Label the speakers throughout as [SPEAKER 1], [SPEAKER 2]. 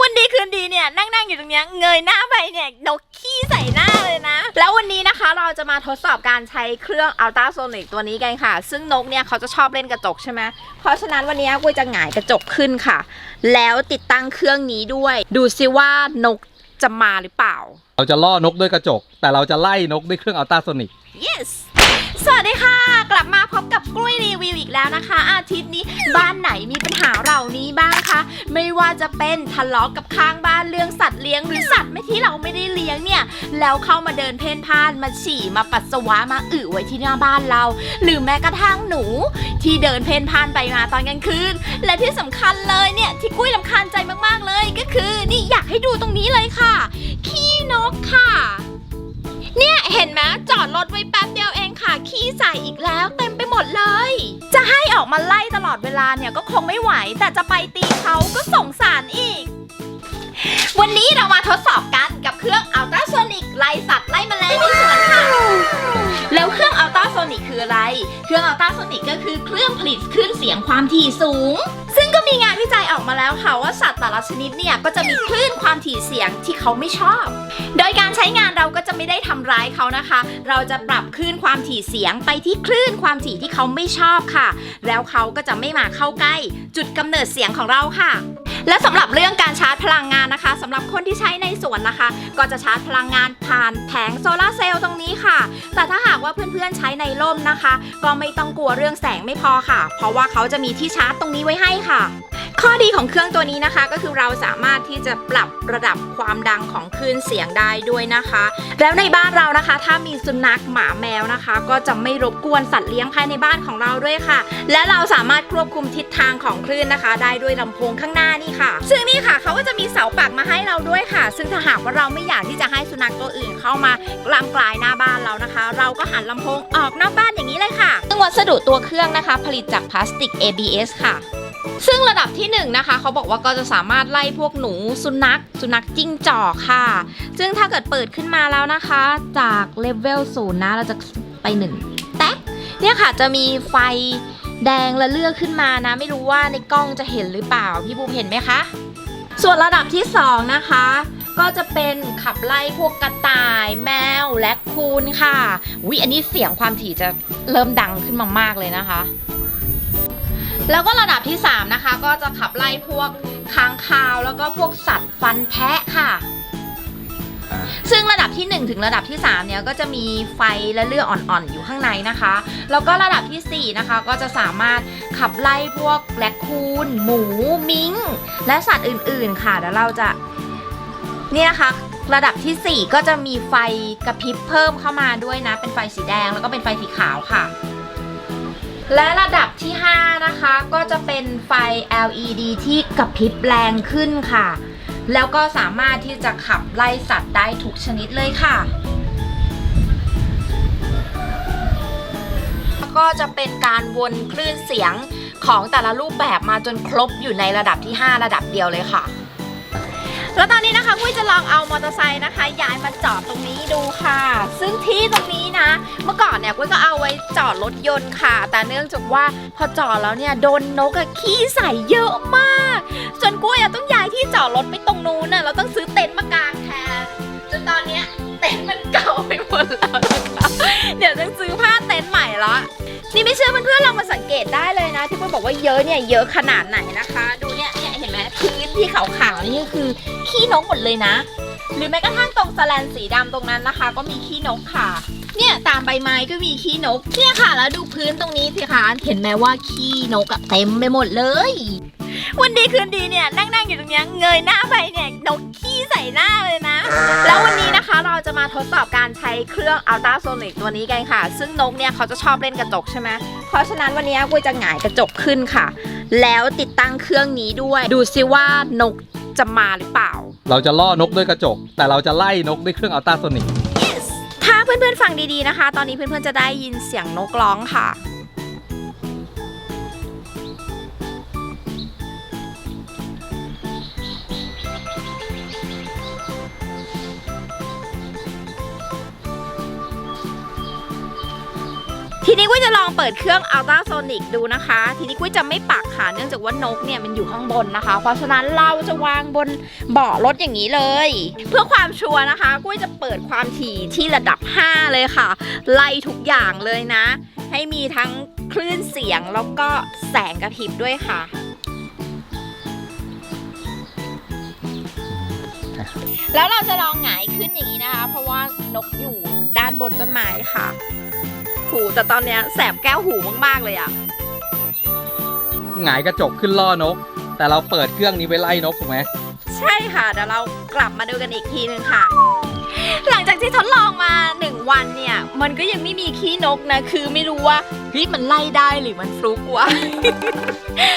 [SPEAKER 1] วันดีคืนดีเนี่ยนั่งนั่งๆอยู่ตรงเนี้ยเงยหน้าไปเนี่ยนกขี้ใส่หน้าเลยนะ แล้ววันนี้นะคะเราจะมาทดสอบการใช้เครื่อง ultrasonic ตัวนี้กันค่ะ ซึ่งนกเนี่ยเขาจะชอบเล่นกระจกใช่ไหมเพราะฉะนั้นวันนี้กุ้ยจะหงายกระจกขึ้นค่ะ แล้วติดตั้งเครื่องนี้ด้วย ดูซิว่านกจะมาหรือเปล่า
[SPEAKER 2] เราจะล่อนกด้วยกระจก แต่เราจะไล่นกด้วยเครื่องอัลตราโซนิก
[SPEAKER 1] yes สวัสดีค่ะ กลับมาพบกับกล้วยรีวิวอีกแล้วนะคะ อาทิตย์นี้บ้านไหนมีปัญหาเหล่านี้บ้างคะไม่ว่าจะเป็นทะเลาะกับข้างบ้านเรื่องสัตว์เลี้ยงหรือสัตว์ไม่ที่เราไม่ได้เลี้ยงเนี่ยแล้วเข้ามาเดินเพ่นพ่านมาฉี่มาปัสสาวะมาอึไว้ที่หน้าบ้านเรา หรือแม้กระทั่งหนู ที่เดินเพ่นพ่านไปมาตอนกลางคืนและที่สำคัญเลยเนี่ยที่กุ้วยลำคาญ มาไล่ตลอดเวลาเนี่ยก็คงไม่ไหว แต่จะไปตีเขาก็สงสารอีก วันนี้เรามาทดสอบกันกับเครื่องอัลตราโซนิกไล่สัตว์ไล่แมลงในสวนค่ะ แล้วเครื่องอัลตราโซนิกคืออะไร เครื่องอัลตราโซนิกก็คือเครื่องผลิตคลื่นเสียงความถี่สูง ซึ่งก็ มาแล้วค่ะว่าสัตว์แต่ละชนิดเนี่ยก็จะมีคลื่นความถี่เสียงที่เขาไม่ชอบ โดยการใช้งานเราก็จะไม่ได้ทำร้ายเขานะคะ เราจะปรับคลื่นความถี่เสียงไปที่คลื่นความถี่ที่เขาไม่ชอบค่ะ แล้วเขาก็จะไม่มาเข้าใกล้ จุดกำเนิดเสียงของเราค่ะและสำหรับเรื่องการชาร์จพลังงานนะคะสำหรับคนที่ใช้ในสวนนะคะ ก็จะชาร์จพลังงานผ่านแผงโซลาร์เซลล์ตรงนี้ค่ะ แต่ถ้าหากว่าเพื่อนๆใช้ในร่มนะคะ ก็ไม่ต้องกลัวเรื่องแสงไม่พอค่ะ เพราะว่าเขาจะมีที่ชาร์จตรงนี้ไว้ให้ค่ะ ข้อดีของเครื่องตัวนี้นะคะ ก็คือเราสามารถที่จะปรับระดับความดังของคลื่นเสียงได้ด้วยนะคะ แล้วในบ้านเรานะคะ ถ้ามีสุนัขหมาแมวนะคะ ก็จะไม่รบกวนสัตว์เลี้ยงภายในบ้านของเราด้วยค่ะ และเราสามารถควบคุมทิศทางของคลื่นนะคะ ได้ด้วยลำโพงข้างหน้านี่ค่ะ ซึ่งนี่ค่ะเขาก็จะมีเสาปักมาให้เราด้วยค่ะ ซึ่งถ้าหากว่าเราไม่อยากที่จะให้สุนัขตัวอื่นเข้ามากลามกลายหน้าบ้านเรานะคะ เราก็หันลำโพงออกนอกบ้านอย่างนี้เลยค่ะซึ่งวัสดุตัวเครื่องนะคะ ผลิตจากพลาสติก ABS ค่ะ ซึ่งระดับที่1นงนะคะเขาบอกว่าก็จะสามารถไล่พวกหนูสุนัข สุนัขจิ้งจอกค่ะ ซึ่งถ้าเกิดเปิดขึ้นมาแล้วนะคะ จากเลเวลศูนย์นะเราจะไป1แท็กเนี่ยค่ะจะมีไฟแดงและเลือกขึ้นมานะ ไม่รู้ว่าในกล้องจะเห็นหรือเปล่า พี่บูมเห็นไหมคะ ส่วนระดับที่ 2 นะคะก็จะเป็นขับไล่พวกกระต่ายแมวและคูนค่ะวิอันนี้เสียงความถี่จะเริ่มดังขึ้นมามากเลยนะคะ แล้วก็ระดับที่ 3 นะคะ ก็จะขับไล่พวกค้างคาวแล้วก็พวกสัตว์ฟันแทะค่ะ ซึ่งระดับที่ 1 ถึงระดับที่ 3 เนี่ยก็จะมีไฟและเลือดอ่อนๆ อยู่ข้างในนะคะ แล้วก็ระดับทีสี่4 นะคะ ก็จะสามารถขับไล่พวกแบล็คคูน หมู มิงและสัตว์อื่นๆค่ะเดี๋ยวเราจะเนี่ยนะคะระดับทีสี่ 4 ก็จะมีไฟกระพริบเพิ่มเข้ามาด้วยนะ เป็นไฟสีแดงแล้วก็เป็นไฟสีขาวค่ะ และระดับที่ 5 นะคะก็จะเป็นไฟ LED ที่กระพริบแรงขึ้นค่ะ แล้วก็สามารถที่จะขับไล่สัตว์ได้ทุกชนิดเลยค่ะแล้วก็จะเป็นการวนคลื่นเสียงของแต่ละรูปแบบมาจนครบอยู่ในระดับที่ 5 ระดับเดียวเลยค่ะ แล้วตอนนี้นะคะกุ้ยจะลองเอามอเตอร์ไซค์นะคะย้ายมาจอดตรงนี้ดูค่ะ ซึ่งที่ตรงนี้นะ เมื่อก่อนเนี่ยกุ้ยก็เอาไว้จอดรถยนต์ค่ะ แต่เนื่องจากว่าพอจอดแล้วเนี่ยโดนนกอะขี้ใส่เยอะมากจนกุ้ยต้องย้ายที่จอดรถไปตรงนู้นน่ะเราต้องซื้อเต็นท์มากางแทนจนตอนเนี้ยเต็นท์มันเก่าไปหมดแล้วนะคะเดี๋ยวจะซื้อผ้าเต็นท์ใหม่ละนี่ไม่เชื่อเพื่อนๆลองมาสังเกตได้เลยนะ ที่กุ้ยบอกว่าเยอะเนี่ยเยอะขนาดไหนนะคะ ดู ที่ขาวๆนี่ก็คือขี้นกหมดเลยนะ หรือแม้กระทั่งตรงสแลนสีดำตรงนั้นนะคะ ก็มีขี้นกค่ะ เนี่ยตามใบไม้ก็มีขี้นกเนี่ยค่ะ แล้วดูพื้นตรงนี้สิคะเห็นไหมว่าขี้นกอะเต็มไปหมดเลย วันดีคืนดีเนี่ยนั่งนั่งๆอยู่ตรงเนี้ยเงยหน้าไปเนี่ยนกขี้ใส่หน้าเลยนะ แล้ววันนี้นะคะเราจะมาทดสอบการใช้เครื่องอัลตราโซนิกตัวนี้กันค่ะ ซึ่งนกเนี่ยเขาจะชอบเล่นกระจกใช่ไหมเพราะฉะนั้นวันนี้กุ้ยจะหงายกระจกขึ้นค่ะ แล้วติดตั้งเครื่องนี้ด้วย ดูซิว่านกจะมาหรือเปล่า
[SPEAKER 2] เราจะล่อนกด้วยกระจก แต่เราจะไล่นกด้วยเครื่องอัลตราโซนิก
[SPEAKER 1] yes ถ้าเพื่อนๆฟังดีๆนะคะ ตอนนี้เพื่อนๆจะได้ยินเสียงนกร้องค่ะ ทีนี้กุ้ยจะลองเปิดเครื่อง ultrasonic ดูนะคะ ทีนี้กุ้ยจะไม่ปักค่ะเนื่องจากว่านกเนี่ยมันอยู่ข้างบนนะคะ เพราะฉะนั้นเราจะวางบนเบาะรถอย่างนี้เลย เพื่อความชัวร์นะคะกุ้ยจะเปิดความถี่ที่ระดับ 5 เลยค่ะ ไล่ทุกอย่างเลยนะ ให้มีทั้งคลื่นเสียงแล้วก็แสงกระพริบด้วยค่ะแล้วเราจะลองหงายขึ้นอย่างนี้นะคะ เพราะว่านกอยู่ด้านบนต้นไม้ค่ะ หูแต่ตอนเนี้ยแสบแก้วหูมากๆเลยอะ
[SPEAKER 2] หงายกระจกขึ้นล่อนก แต่เราเปิดเครื่องนี้ไว้ไล่นกถูกไหม
[SPEAKER 1] ใช่ค่ะเดี๋ยวเรากลับมาดูกันอีกทีนึงค่ะ หลังจากที่ทดลองมา 1 วันเนี่ย มันก็ยังไม่มีขี้นกนะ คือไม่รู้ว่าเฮ้ยมันไล่ได้หรือมันฟลุกวะ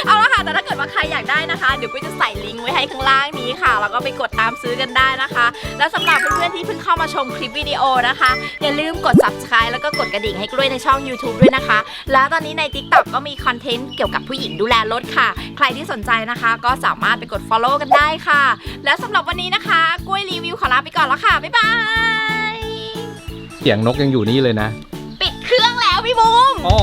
[SPEAKER 1] เอาละค่ะ แต่ถ้าเกิดว่าใครอยากได้นะคะ เดี๋ยวก็จะใส่ลิงก์ไว้ให้ข้างล่างนี้ค่ะ แล้วก็ไปกดตามซื้อกันได้นะคะ และสำหรับเพื่อนๆที่เพิ่งเข้ามาชมคลิปวิดีโอนะคะ อย่าลืมกด subscribe แล้วก็กดกระดิ่งให้กล้วยในช่อง YouTube ด้วยนะคะ แล้วตอนนี้ใน TikTok ก็มีคอนเทนต์เกี่ยวกับผู้หญิงดูแลรถค่ะ ใครที่สนใจนะคะ ก็สามารถไปกด follow กันได้ค่ะ แล้วสำหรับวันนี้นะคะกล้วยรีวิวขอลาไปก่อนแล้วค่ะบ๊ายบาย
[SPEAKER 2] เสียงนกยังอยู่นี่เลยนะ
[SPEAKER 1] พี่บูม
[SPEAKER 2] อ๋อ